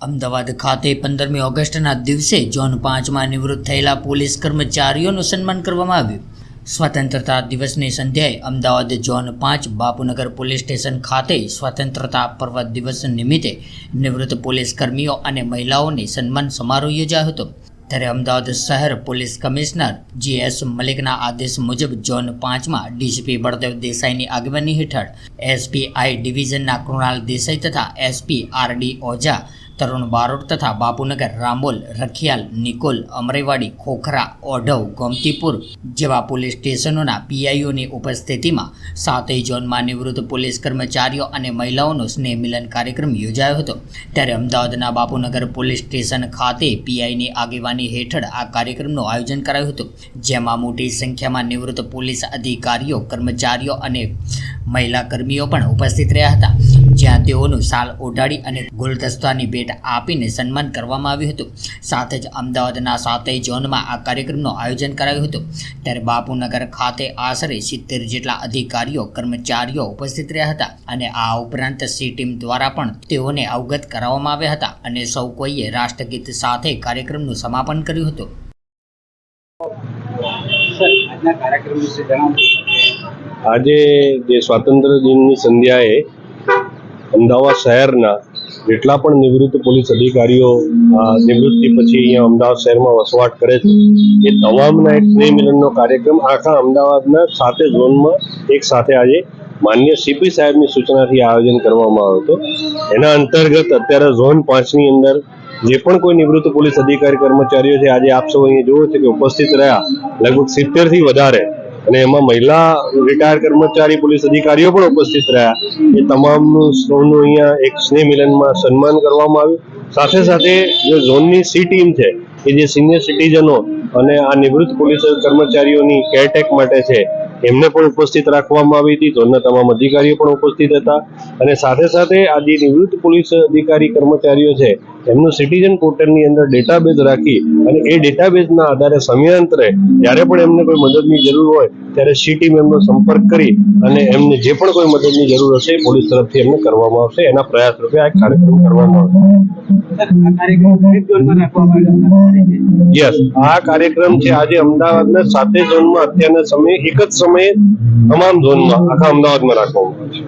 અમદાવાદ ખાતે પંદરમી ઓગસ્ટના દિવસે ઝોન પાંચમાં નિવૃત્ત થયેલા પોલીસ કર્મચારીઓનું સન્માન કરવામાં આવ્યું. સ્વતંત્રતા દિવસની સંધ્યાએ અમદાવાદ ઝોન પાંચ બાપુનગર પોલીસ સ્ટેશન ખાતે સ્વતંત્રતા પર્વ દિવસ નિમિત્તે નિવૃત્ત પોલીસ કર્મીઓ અને મહિલાઓને સન્માન સમારોહ યોજાયો હતો. ત્યારે અમદાવાદ શહેર પોલીસ કમિશનર જી એસ મલિકના આદેશ મુજબ ઝોન પાંચમાં ડીસીપી બળદેવ દેસાઈની આગેવાની હેઠળ એસપી આઈ ડિવિઝનના કૃણાલ દેસાઈ તથા SP R D Ojha Tarun Barot તથા બાપુનગર, રામોલ, રખિયાલ, નિકોલ, અમરેવાડી, ખોખરા, ઓઢવ, ગોમતીપુર જેવા પોલીસ સ્ટેશનોના પીઆઈઓની ઉપસ્થિતિમાં સાતેય ઝોનમાં નિવૃત્ત પોલીસ કર્મચારીઓ અને મહિલાઓનો સ્નેહ મિલન કાર્યક્રમ યોજાયો હતો. ત્યારે અમદાવાદના બાપુનગર પોલીસ સ્ટેશન ખાતે પીઆઈની આગેવાની હેઠળ આ કાર્યક્રમનું આયોજન કરાયું હતું, જેમાં મોટી સંખ્યામાં નિવૃત્ત પોલીસ અધિકારીઓ, કર્મચારીઓ અને મહિલા કર્મીઓ પણ ઉપસ્થિત રહ્યા હતા. જ્યાં તેઓનું સાલ ઓઢાડી અને ગુલદસ્તાની ભેટ આપીને સન્માન કરવામાં આવ્યું હતું. સાથે જ અમદાવાદના સાતેય ઝોનમાં આ કાર્યક્રમનું આયોજન કરાયું હતું. ત્યારે બાપુનગર ખાતે આશરે સિત્તેર જેટલા અધિકારીઓ કર્મચારીઓ ઉપસ્થિત રહ્યા હતા અને આ ઉપરાંત સી ટીમ દ્વારા પણ તેઓને અવગત કરાવવામાં આવ્યા હતા અને સૌ કોઈએ રાષ્ટ્રગીત સાથે કાર્યક્રમનું સમાપન કર્યું હતું. સર આજના કાર્યક્રમ વિશે જણાવો. આજે જે સ્વાતંત્ર્ય દિનની સંધ્યાએ અમદાવાદ શહેરના જેટલા પણ નિવૃત્ત પોલીસ અધિકારીઓ નિવૃત્તિ પછી અહીંયા અમદાવાદ શહેરમાં વસવાટ કરે છે, એ તમામના એક સ્નેહ મિલનનો કાર્યક્રમ આખા અમદાવાદના સાતે ઝોનમાં એક સાથે આજે માન્ય સીપી સાહેબની સૂચનાથી આયોજન કરવામાં આવ્યો હતું. એના અંતર્ગત અત્યારે ઝોન પાંચની અંદર જે પણ કોઈ નિવૃત્ત પોલીસ અધિકારી કર્મચારીઓ છે, આજે આપ સૌ અહીંયા જોવો છે કે ઉપસ્થિત રહ્યા. લગભગ સિત્તેરથી વધારે અને એમાં મહિલા રિટાયર કર્મચારી, પોલીસ અધિકારીઓ પણ ઉપસ્થિત રહ્યા. એ તમામનું સૌનું અહીંયા એક સ્નેહ મિલનમાં સન્માન કરવામાં આવ્યું. સાથે સાથે જે ઝોનની સી ટીમ છે કે જે સિનિયર સિટીઝનો અને આ નિવૃત્ત પોલીસ કર્મચારીઓની કેરટેક માટે છે એમને પણ ઉપસ્થિત રાખવામાં આવી હતી ઝોનના તમામ અધિકારીઓ પણ ઉપસ્થિત હતા. અને સાથે સાથે આ જે નિવૃત્ત પોલીસ અધિકારી કર્મચારીઓ છે, એમનું સિટીઝન પોર્ટલની અંદર ડેટાબેઝ રાખી અને એ ડેટાબેઝના આધારે સમયાંતરે જ્યારે પણ એમને કોઈ મદદની જરૂર હોય, ત્યારે સી ટીમ એમનો સંપર્ક કરી અને એમને જે પણ કોઈ મદદની જરૂર હશે પોલીસ તરફથી એમને કરવામાં આવશે. એના પ્રયાસ રૂપે આ કાર્યક્રમ કરવામાં આવશે. આ કાર્યક્રમ છે આજે અમદાવાદના સાતે ઝોનમાં. અત્યારના સમયે એક જ સમયે તમામ ઝોનમાં આખા અમદાવાદમાં રાખવામાં આવે છે.